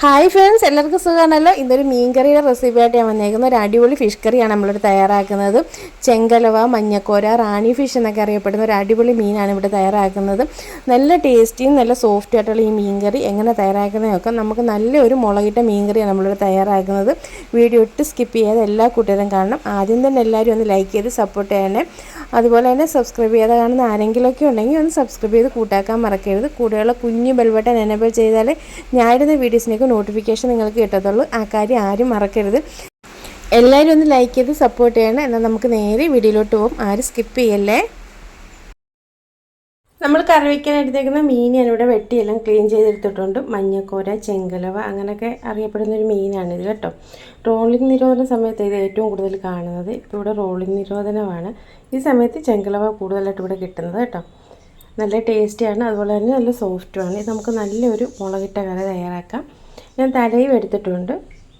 Hi friends എല്ലാവർക്കും സുഖമാണല്ലോ? ഇന്നൊരു മീൻകറിയുടെ റെസിപ്പി ആയിട്ട് ഞാൻ വന്നേക്കുന്നത് ഒരു അടിപൊളി ഫിഷ് കറിയാണ് നമ്മളിവിടെ തയ്യാറാക്കുന്നത്. ചെങ്കലവ മഞ്ഞക്കോര റാണി ഫിഷ് എന്നൊക്കെ അറിയപ്പെടുന്ന ഒരു അടിപൊളി മീനാണ് ഇവിടെ തയ്യാറാക്കുന്നത്. നല്ല ടേസ്റ്റിയും നല്ല സോഫ്റ്റ് ആയിട്ടുള്ള ഈ മീൻകറി എങ്ങനെ തയ്യാറാക്കുന്നതൊക്കെ നമുക്ക് നല്ലൊരു മുളകിട്ട മീൻകറിയാണ് നമ്മളിവിടെ തയ്യാറാക്കുന്നത്. വീഡിയോ ഇട്ട് സ്കിപ്പ് ചെയ്യാതെ എല്ലാ കൂട്ടുകാരും കാണണം. ആദ്യം തന്നെ എല്ലാവരും ഒന്ന് ലൈക്ക് ചെയ്ത് സപ്പോർട്ട് ചെയ്യണേ. അതുപോലെ തന്നെ സബ്സ്ക്രൈബ് ചെയ്യാതെ കാണുന്ന ആരെങ്കിലുമൊക്കെ ഉണ്ടെങ്കിൽ ഒന്ന് സബ്സ്ക്രൈബ് ചെയ്ത് കൂട്ടാക്കാൻ മറക്കരുത്. കൂടെയുള്ള കുഞ്ഞു ബെൽബട്ടൺ എനേബിൾ ചെയ്താൽ ഞാനിടുന്ന വീഡിയോസിനൊക്കെ നോട്ടിഫിക്കേഷൻ നിങ്ങൾക്ക് കിട്ടത്തുള്ളൂ. ആ കാര്യം ആരും മറക്കരുത്. എല്ലാവരും ഒന്ന് ലൈക്ക് ചെയ്ത് സപ്പോർട്ട് ചെയ്യണം. എന്നാൽ നമുക്ക് നേരെ വീഡിയോയിലോട്ട് പോകും ആരും സ്കിപ്പ് ചെയ്യല്ലേ? നമ്മൾ കറി വയ്ക്കാൻ എടുത്തേക്കുന്ന മീൻ ഞാനിവിടെ വെട്ടിയെല്ലാം ക്ലീൻ ചെയ്തെടുത്തിട്ടുണ്ട്. മഞ്ഞക്കോര ചെങ്കലവ അങ്ങനെയൊക്കെ അറിയപ്പെടുന്ന ഒരു മീനാണിത് കേട്ടോ. റോളിംഗ് നിരോധന സമയത്ത് ഇത് ഏറ്റവും കൂടുതൽ കാണുന്നത്. ഇപ്പോൾ ഇവിടെ റോളിംഗ് നിരോധനമാണ്. ഈ സമയത്ത് ചെങ്കലവ കൂടുതലായിട്ട് ഇവിടെ കിട്ടുന്നത് കേട്ടോ. നല്ല ടേസ്റ്റിയാണ് അതുപോലെ തന്നെ നല്ല സോഫ്റ്റുമാണ് ഇത് നമുക്ക് നല്ലൊരു മുളകിട്ട കറി തയ്യാറാക്കാം. ഞാൻ തലയും എടുത്തിട്ടുണ്ട്.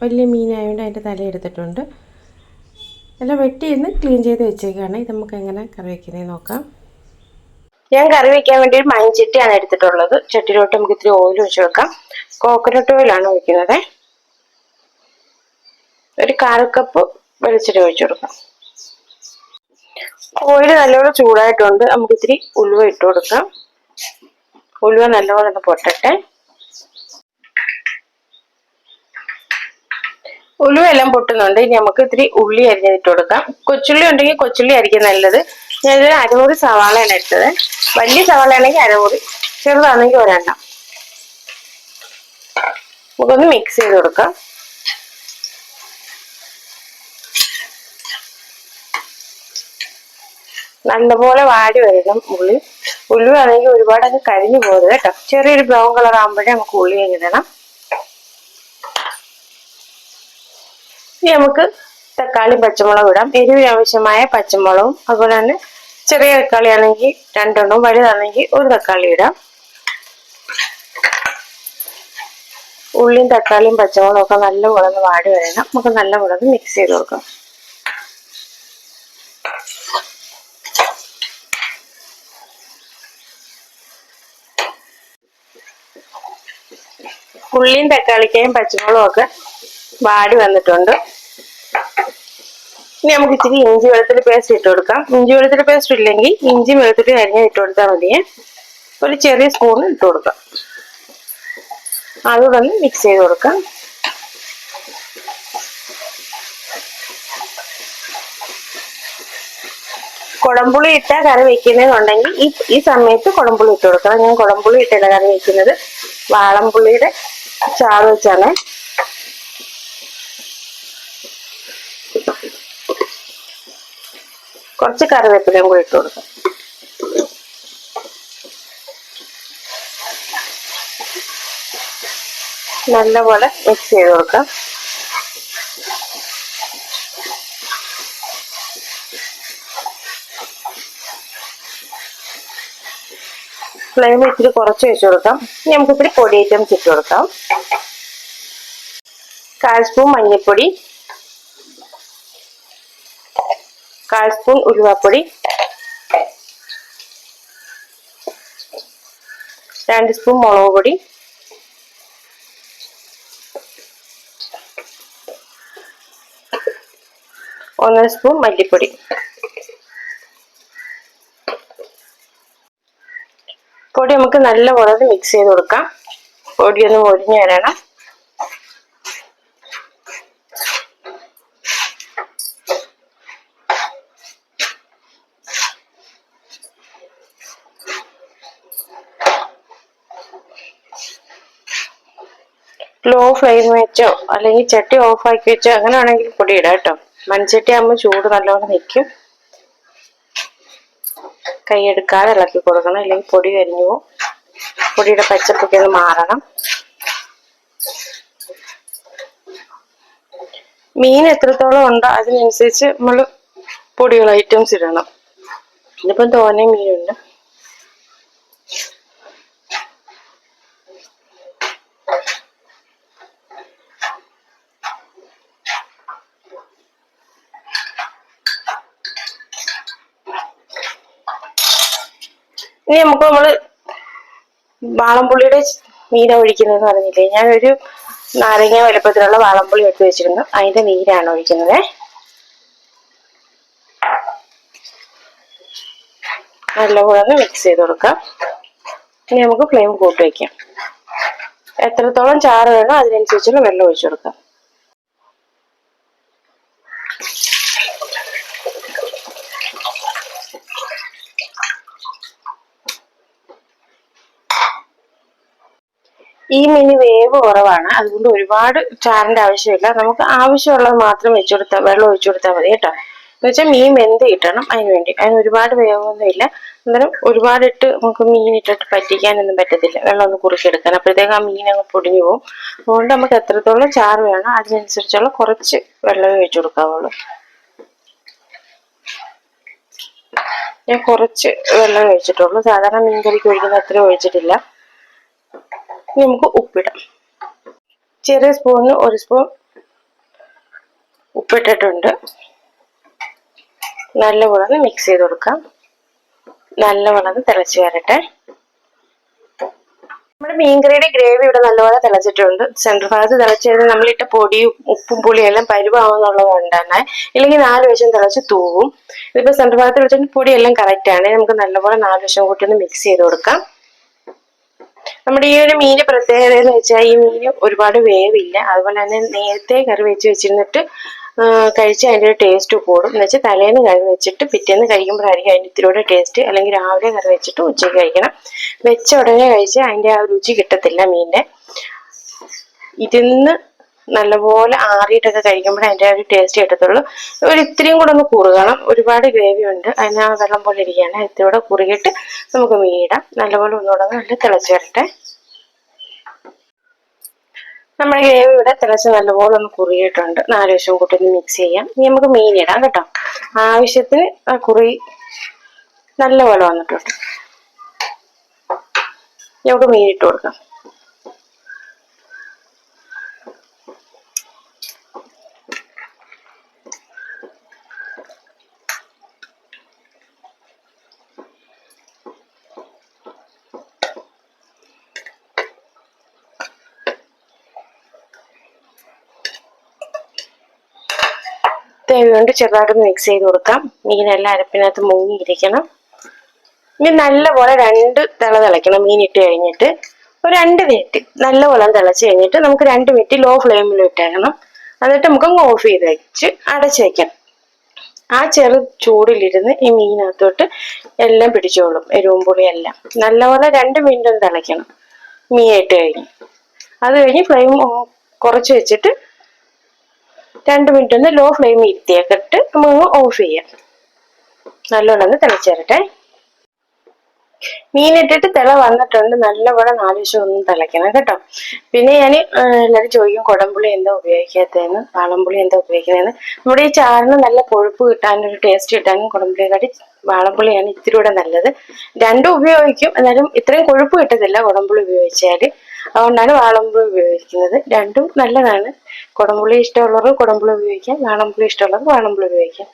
വലിയ മീനായതുകൊണ്ട് അതിന്റെ തല എടുത്തിട്ടുണ്ട്. എല്ലാം വെട്ടിയിരുന്ന് ക്ലീൻ ചെയ്ത് വെച്ചേക്കാണ്. ഇത് നമുക്ക് എങ്ങനെ കറി വയ്ക്കുന്നത് നോക്കാം. ഞാൻ കറി വയ്ക്കാൻ വേണ്ടി ഒരു മൺചട്ടിയാണ് എടുത്തിട്ടുള്ളത്. ചട്ടിയിലോട്ട് നമുക്ക് ഇത്തിരി ഓയിൽ ഒഴിച്ച് വെക്കാം കോക്കനട്ട് ഓയിലാണ് ഒഴിക്കുന്നത്. ഒരു കാൽ കപ്പ് വെളിച്ചെണ്ണ ഒഴിച്ചു കൊടുക്കാം. ഓയിൽ നല്ലപോലെ ചൂടായിട്ടുണ്ട്. നമുക്ക് ഇത്തിരി ഉലുവ ഇട്ട് കൊടുക്കാം. ഉലുവ നല്ലപോലെ ഒന്ന് പൊട്ടട്ടെ. ഉലുവ എല്ലാം പൊട്ടുന്നുണ്ട്. ഇനി നമുക്ക് ഇത്തിരി ഉള്ളി അരിഞ്ഞിട്ട് കൊടുക്കാം. കൊച്ചുള്ളി ഉണ്ടെങ്കിൽ കൊച്ചുള്ളി ആയിരിക്കും നല്ലത്. ഞാനിതൊരു അരമുറി സവാളയാണ് എടുത്തത് വലിയ സവാള ആണെങ്കിൽ അരമുറി ചെറുതാണെങ്കിൽ ഒരെണ്ണം. നമുക്കൊന്ന് മിക്സ് ചെയ്ത് കൊടുക്കാം. നല്ലപോലെ വാടി വരണം ഉള്ളി. ഉള്ളി ആണെങ്കിൽ ഒരുപാട് അങ്ങ് കരിഞ്ഞു പോകരുത് കേട്ടോ. ചെറിയൊരു ബ്രൗൺ കളർ ആകുമ്പോഴേ നമുക്ക് ഉള്ളി ഇടണം ഇനി നമുക്ക് തക്കാളി പച്ചമുളക് ഇടാം. എരിവിന് ആവശ്യമായ പച്ചമുളകും അതുപോലെ തന്നെ ചെറിയ തക്കാളി ആണെങ്കിൽ രണ്ടെണ്ണവും വലുതാണെങ്കിൽ ഒരു തക്കാളി ഇടാം. ഉള്ളിയും തക്കാളിയും പച്ചമുളകും ഒക്കെ നല്ല മുളക് വാടി വരണം. നമുക്ക് നല്ല മുളക് മിക്സ് ചെയ്ത് കൊടുക്കാം. ഉള്ളിയും തക്കാളിക്കയും പച്ചമുളകും ഒക്കെ വാടി വന്നിട്ടുണ്ട്. ഇനി നമുക്ക് ഇച്ചിരി ഇഞ്ചി വെളുത്തുള്ളി പേസ്റ്റ് ഇട്ട് കൊടുക്കാം. ഇഞ്ചി വെളുത്തുള്ളി പേസ്റ്റ് ഇല്ലെങ്കിൽ ഇഞ്ചി വെളുത്തുള്ളി അരിഞ്ഞ് ഇട്ട് കൊടുത്താൽ മതിയെ ഒരു ചെറിയ സ്പൂൺ ഇട്ട് കൊടുക്കാം. അതുകൊണ്ട് മിക്സ് ചെയ്ത് കൊടുക്കാം. കുടംപുളി ഇട്ട കറി വെക്കുന്നതെന്നുണ്ടെങ്കിൽ ഈ ഈ സമയത്ത് കുടംപുളി ഇട്ട് കൊടുക്കണം. ഞാൻ കുടംപുളി ഇട്ടല്ല കറി വെക്കുന്നത്. വാളംപുളിയുടെ ചാറ് വെച്ചാണ്. കുറച്ച് കറിവേപ്പിലയും കൂടി ഇട്ട് കൊടുക്കാം. നല്ലപോലെ മിക്സ് ചെയ്ത് കൊടുക്കാം. ഫ്ലെയിം ഇച്ചിരി കുറച്ച് വെച്ച് കൊടുക്കാം. ഇനി നമുക്ക് പൊടി ഐറ്റംസ് ഇട്ട് കൊടുക്കാം. കാൽ സ്പൂൺ മഞ്ഞൾപ്പൊടി കാൽ സ്പൂൺ ഉലുവാപ്പൊടി രണ്ട് സ്പൂൺ മുളക് പൊടി. ഒന്നര സ്പൂൺ മല്ലിപ്പൊടി. പൊടി നമുക്ക് നല്ലപോലെ മിക്സ് ചെയ്ത് കൊടുക്കാം. പൊടിയൊന്ന് ഒരിഞ്ഞു വരണം. ലോ ഫ്ലെയിം വെച്ചോ അല്ലെങ്കിൽ ചട്ടി ഓഫ് ആക്കി വെച്ചോ അങ്ങനെ ആണെങ്കിൽ പൊടി ഇടാം കേട്ടോ. മൺചട്ടി ആകുമ്പോൾ ചൂട് നല്ലോണം നിൽക്കും കൈയെടുക്കാതെ ഇളക്കി കൊടുക്കണം അല്ലെങ്കിൽ പൊടി കരിഞ്ഞു പൊടിയുടെ പച്ചപ്പൊക്കെ ഒന്ന് മാറണം. മീൻ എത്രത്തോളം ഉണ്ടോ അതിനനുസരിച്ച് നമ്മൾ പൊടികൾ ഐറ്റംസ് ഇടണം. ഇതിപ്പം തോനെ മീനുണ്ട്. ഇനി നമുക്ക് നമ്മൾ വാളംപുള്ളിയുടെ മീന ഒഴിക്കുന്നതെന്ന് പറഞ്ഞില്ലേ? ഞാൻ ഒരു നാരങ്ങ വലുപ്പത്തിലുള്ള വാളംപുള്ളി എടുത്ത് വെച്ചിരുന്നു. അതിന്റെ നീരാണ് ഒഴിക്കുന്നത്. നല്ലപോലെ ഒന്ന് മിക്സ് ചെയ്ത് കൊടുക്കാം. ഇനി നമുക്ക് ഫ്ലെയിം കൂട്ടി വയ്ക്കാം എത്രത്തോളം ചാറ് വേണോ അതിനനുസരിച്ചുള്ള വെള്ളം ഒഴിച്ചു കൊടുക്കാം. ഈ മീനി വേവ് കുറവാണ്. അതുകൊണ്ട് ഒരുപാട് ചാറിന്റെ ആവശ്യമില്ല. നമുക്ക് ആവശ്യമുള്ളത് മാത്രം വെച്ചു കൊടുത്താൽ വെള്ളം ഒഴിച്ചു കൊടുത്താൽ മതി കേട്ടോ. എന്ന് വെച്ചാൽ മീൻ വെന്ത് കിട്ടണം അതിന് വേണ്ടി. അതിന് ഒരുപാട് വേവൊന്നും ഇല്ല. അന്നേരം ഒരുപാട് ഇട്ട് നമുക്ക് മീൻ ഇട്ടിട്ട് പറ്റിക്കാനൊന്നും പറ്റത്തില്ല. വെള്ളം ഒന്ന് കുറുക്കിയെടുക്കാൻ. അപ്പോഴത്തേക്ക് ആ മീൻ അങ്ങ് പൊടിഞ്ഞു പോകും അതുകൊണ്ട് നമുക്ക് എത്രത്തോളം ചാറ് വേണം അതിനനുസരിച്ചുള്ള കുറച്ച് വെള്ളമേ ഒഴിച്ചു കൊടുക്കാവുള്ളൂ. ഞാൻ കുറച്ച് വെള്ളം ഒഴിച്ചിട്ടുള്ളൂ. സാധാരണ മീൻ കറിക്ക് ഒഴിക്കുന്ന അത്രയും ഒഴിച്ചിട്ടില്ല. ഇനി നമുക്ക് ഉപ്പിടാം. ചെറിയ സ്പൂണിന് ഒരു സ്പൂൺ ഉപ്പിട്ടിട്ടുണ്ട്. നല്ലപോലെ ഒന്ന് മിക്സ് ചെയ്ത് കൊടുക്കാം. നല്ലപോലെ ഒന്ന് തിളച്ച് വരട്ടെ. നമ്മുടെ മീൻകറിയുടെ ഗ്രേവി ഇവിടെ നല്ലപോലെ തിളച്ചിട്ടുണ്ട്. സെൻട്രൽ ഭാഗത്ത് തിളച്ച് കഴിഞ്ഞാൽ നമ്മളിട്ട പൊടിയും ഉപ്പും പുളിയും എല്ലാം പരുവാവുന്നുള്ളത് കൊണ്ടാണ് ഇല്ലെങ്കിൽ നാല് വശം തിളച്ച് തൂവും. ഇതിപ്പോൾ സെൻട്രൽ ഭാഗത്ത് വെച്ചിട്ട് പൊടിയെല്ലാം ആണ്. നമുക്ക് നല്ലപോലെ നാല് വശം കൂട്ടി ഒന്ന് മിക്സ് ചെയ്ത് കൊടുക്കാം. നമ്മുടെ ഈ ഒരു മീന് പ്രത്യേകത എന്ന് വെച്ചാൽ ഈ മീന് ഒരുപാട് വേവില്ല. അതുപോലെ തന്നെ നേരത്തെ കറി വെച്ച് വെച്ചിരുന്നിട്ട് കഴിച്ച് അതിന്റെ ഒരു ടേസ്റ്റ് കൂടും. എന്ന് വെച്ചാൽ തലേന്ന് കറി വെച്ചിട്ട് പിറ്റേന്ന് കഴിക്കുമ്പോഴായിരിക്കും അതിന്റെ ഇത്തിരിയുടെ ടേസ്റ്റ് അല്ലെങ്കിൽ രാവിലെ കറി വെച്ചിട്ട് ഉച്ചയ്ക്ക് കഴിക്കണം. വെച്ച ഉടനെ കഴിച്ച് അതിന്റെ ആ രുചി കിട്ടത്തില്ല മീനിന്റെ ഇരുന്ന് നല്ലപോലെ ആറിയിട്ടൊക്കെ കഴിക്കുമ്പോഴേ അതിന്റെ ഒരു ടേസ്റ്റ് കിട്ടത്തുള്ളൂ. ഒരു ഇത്രയും കൂടെ ഒന്ന് കുറുകണം. ഒരുപാട് ഗ്രേവി ഉണ്ട്. അതിന് വെള്ളം പോലെ ഇരിക്കുകയാണ്. ഇത്തിരി കൂടെ കുറുകിയിട്ട് നമുക്ക് മീടാം നല്ലപോലെ ഒന്നുകൂടെ നല്ല തിളച്ച് വരട്ടെ. നമ്മുടെ ഗ്രേവി ഇവിടെ തിളച്ച് നല്ലപോലെ ഒന്ന് കുറിയിട്ടുണ്ട് നാല് വശം കൂട്ടി ഒന്ന് മിക്സ് ചെയ്യാം. ഇനി നമുക്ക് മീൻ ഇടാം കേട്ടോ. ആവശ്യത്തിന് കുറി നല്ലപോലെ വന്നിട്ടുണ്ട്. നമുക്ക് ഇട്ട് കൊടുക്കാം. തേവ കൊണ്ട് ചെറുതായിട്ടൊന്ന് മിക്സ് ചെയ്ത് കൊടുക്കാം. മീനെല്ലാം അരപ്പിനകത്ത് മുങ്ങിയിരിക്കണം. ഇനി നല്ലപോലെ രണ്ട് തിള തിളയ്ക്കണം മീൻ ഇട്ട് കഴിഞ്ഞിട്ട്. ഒരു രണ്ട് മിനിറ്റ് നല്ലപോലെ തിളച്ച് കഴിഞ്ഞിട്ട് നമുക്ക് രണ്ട് മിനിറ്റ് ലോ ഫ്ലെയിമിൽ ഇട്ടേക്കണം. എന്നിട്ട് നമുക്ക് ഓഫ് ചെയ്ത് വെച്ച് അടച്ച് വെക്കണം ആ ചെറു ചൂടിലിരുന്ന് ഈ മീനകത്തോട്ട് എല്ലാം പിടിച്ചോളും എരിവും പുളിയെല്ലാം. നല്ലപോലെ രണ്ട് മിനിറ്റ് ഒന്ന് തിളയ്ക്കണം. മീൻ ഇട്ട് കഴിഞ്ഞ്. അത് കഴിഞ്ഞ് ഫ്ലെയിം കുറച്ച് വെച്ചിട്ട് രണ്ട് മിനിറ്റ് ഒന്ന് ലോ ഫ്ലെയിം ഇരുത്തിയേക്കിട്ട് നമുക്ക് ഓഫ് ചെയ്യാം. നല്ലോണം ഒന്ന് തിളച്ചേരട്ടെ മീനിട്ടിട്ട് തിള വന്നിട്ടുണ്ട്. നല്ലപോലെ നാല് വശം ഒന്നും തിളയ്ക്കണം കേട്ടോ. പിന്നെ ഞാൻ എല്ലാവരും ചോദിക്കും കുടംപുളി എന്താ ഉപയോഗിക്കാത്തതെന്ന് വാളംപുളി എന്താ ഉപയോഗിക്കുന്നതെന്ന്. നമ്മുടെ ഈ ചാറിന് നല്ല കൊഴുപ്പ് കിട്ടാനും ഒരു ടേസ്റ്റ് കിട്ടാനും കുടംപുളിയെക്കാട്ടി വാളംപുളിയാണ് ഇത്തിരി കൂടെ നല്ലത്. രണ്ടും ഉപയോഗിക്കും. എന്നാലും ഇത്രയും കൊഴുപ്പ് കിട്ടത്തില്ല കുടംപുളി ഉപയോഗിച്ചാൽ അതുകൊണ്ടാണ് വാളംപുളി ഉപയോഗിക്കുന്നത്. രണ്ടും നല്ലതാണ്. കുടംപുളി ഇഷ്ടമുള്ളവർ കുടംപുളി ഉപയോഗിക്കാം. വാളംപുളി ഇഷ്ടമുള്ളവർ വാളംപുളി ഉപയോഗിക്കാം.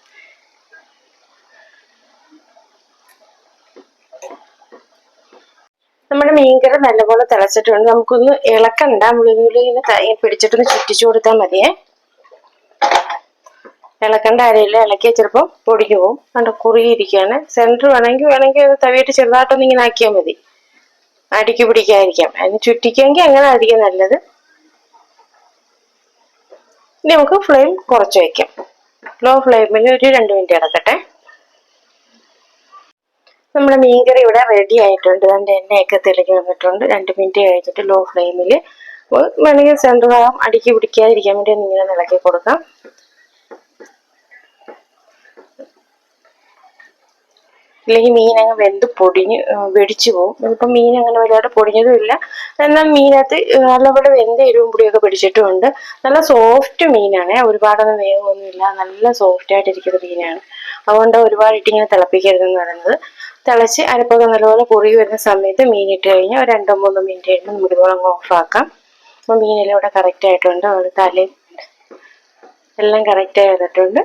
നമ്മുടെ മീൻകറി നല്ലപോലെ തിളച്ചിട്ടുണ്ട്. നമുക്കൊന്ന് ഇളക്കണ്ട. മുളിനുള്ളി ഇങ്ങനെ കൈ പിടിച്ചിട്ടൊന്ന് ചുറ്റിച്ചു കൊടുത്താൽ മതിയേ. ഇളക്കേണ്ട കാര്യമില്ല ഇളക്കിയാൽ ചിലപ്പോൾ പൊടിഞ്ഞു പോകും കണ്ട കുറുകിയിരിക്കുകയാണ്. സെന്റർ വേണമെങ്കിൽ വേണമെങ്കിൽ അത് തവിയിട്ട് ചെറുതായിട്ടൊന്ന് ഇങ്ങനെ ആക്കിയാൽ മതി. അടിക്ക് പിടിക്കാതിരിക്കാം അതിന് ചുറ്റിക്കുമെങ്കിൽ അങ്ങനെ ആയിരിക്കും നല്ലത്. ഇനി നമുക്ക് ഫ്ലെയിം കുറച്ച് വയ്ക്കാം ലോ ഫ്ലെയിമിൽ ഒരു രണ്ട് മിനിറ്റ് ഇടക്കട്ടെ നമ്മുടെ മീൻകറി ഇവിടെ റെഡി ആയിട്ടുണ്ട്. അതിന്റെ എണ്ണയൊക്കെ തെളിഞ്ഞ് വന്നിട്ടുണ്ട്. രണ്ട് മിനിറ്റ് കഴിഞ്ഞിട്ട് ലോ. ഫ്ലെയിമിൽ വേണമെങ്കിൽ സെന്റർ ഭാഗം അടുക്കി പിടിക്കാതിരിക്കാൻ വേണ്ടി ഇങ്ങനെ ഇളക്കി കൊടുക്കാം. ഇല്ലെങ്കിൽ മീൻ അങ്ങ് വെന്ത് പൊടിഞ്ഞ് വെടിച്ചു പോകും. ഇപ്പം മീൻ അങ്ങനെ വലുതായിട്ട് പൊടിഞ്ഞതും ഇല്ല. എന്നാൽ മീനകത്ത് നല്ലപോലെ വെന്ത എരിവും പൊടിയൊക്കെ പിടിച്ചിട്ടുമുണ്ട്. നല്ല സോഫ്റ്റ് മീനാണ്. ഒരുപാടൊന്നും വേഗമൊന്നുമില്ല ഇല്ല നല്ല സോഫ്റ്റ് ആയിട്ടിരിക്കുന്ന മീനാണ്. അതുകൊണ്ട് ഒരുപാട് ഇട്ടിങ്ങനെ തിളപ്പിക്കരുതെന്ന് പറയുന്നത്. തിളച്ച് അരപ്പൊക്കെ നല്ലപോലെ കുറുകി വരുന്ന സമയത്ത് മീൻ ഇട്ട് കഴിഞ്ഞാൽ ഒരു രണ്ടോ മൂന്നോ മിനിറ്റ് കഴിയുമ്പോൾ നമുക്ക് ഇതുപോലെ അങ്ങ് ഓഫാക്കാം അപ്പോൾ മീനെല്ലാം ഇവിടെ കറക്റ്റ് ആയിട്ടുണ്ട്. അവിടെ തലയും എല്ലാം കറക്റ്റ് ആയിട്ടുണ്ട്.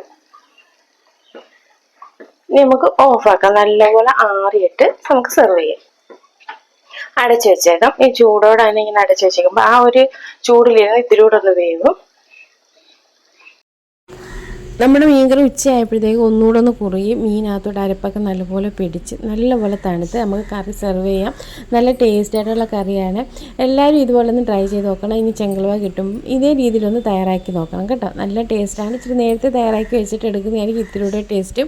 ഇനി നമുക്ക് ഓഫാക്കാം നല്ലപോലെ ആറിയിട്ട് നമുക്ക് സെർവ് ചെയ്യാം. അടച്ചു വെച്ചേക്കാം. ഈ ചൂടോടെ തന്നെ ഇങ്ങനെ അടച്ചു വെച്ചേക്കുമ്പോൾ ആ ഒരു ചൂടിലിരുന്ന് ഇത്തിരി കൂടെ ഒന്ന് വേവും. നമ്മുടെ മീൻകറി ഉച്ചയായപ്പോഴത്തേക്ക് ഒന്നുകൂടെ ഒന്ന് കുറുകയും മീനകത്തോട്ട് അരപ്പൊക്കെ നല്ലപോലെ പിടിച്ച് നല്ലപോലെ തണുത്ത് നമുക്ക് കറി സെർവ് ചെയ്യാം. നല്ല ടേസ്റ്റ് ആയിട്ടുള്ള കറിയാണ്. എല്ലാവരും ഇതുപോലെ ഒന്ന് ട്രൈ ചെയ്ത് നോക്കണം. ഇനി ചെങ്കളവ കിട്ടും. ഇതേ രീതിയിലൊന്ന് തയ്യാറാക്കി നോക്കണം കേട്ടോ. നല്ല ടേസ്റ്റാണ് ഇച്ചിരി നേരത്തെ തയ്യാറാക്കി വെച്ചിട്ട് എടുക്കുന്നതായിരിക്കും ഇത്തിരി കൂടെ ടേസ്റ്റ്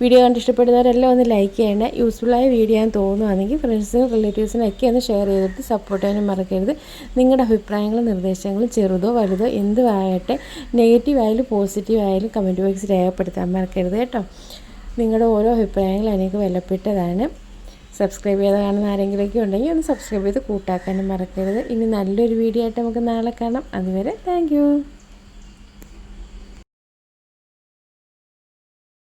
വീഡിയോ കണ്ട് ഇഷ്ടപ്പെടുന്നവരെല്ലാം ഒന്ന് ലൈക്ക് ചെയ്യണേ. യൂസ്ഫുള്ളായ വീഡിയോ ആണെന്ന് തോന്നുവാണെങ്കിൽ ഫ്രണ്ട്സിനും റിലേറ്റീവ്സിനും ഒക്കെ ഒന്ന് ഷെയർ ചെയ്തിട്ട് സപ്പോർട്ട് ചെയ്യാനും മറക്കരുത്. നിങ്ങളുടെ അഭിപ്രായങ്ങളും നിർദ്ദേശങ്ങളും ചെറുതോ വലുതോ എന്തുമായിട്ട് നെഗറ്റീവ് ആയാലും പോസിറ്റീവ് ആയാലും കമന്റ് ബോക്സിൽ രേഖപ്പെടുത്താൻ മറക്കരുത് കേട്ടോ. നിങ്ങളുടെ ഓരോ അഭിപ്രായങ്ങളും എനിക്ക് വിലപ്പെട്ടതാണ്. സബ്സ്ക്രൈബ് ചെയ്ത് കാണുന്ന ആരെങ്കിലുമൊക്കെ ഉണ്ടെങ്കിൽ ഒന്ന് സബ്സ്ക്രൈബ് ചെയ്ത് കൂട്ടാക്കാനും മറക്കരുത്. ഇനി നല്ലൊരു വീഡിയോ ആയിട്ട് നമുക്ക് നാളെ കാണാം. അതുവരെ താങ്ക്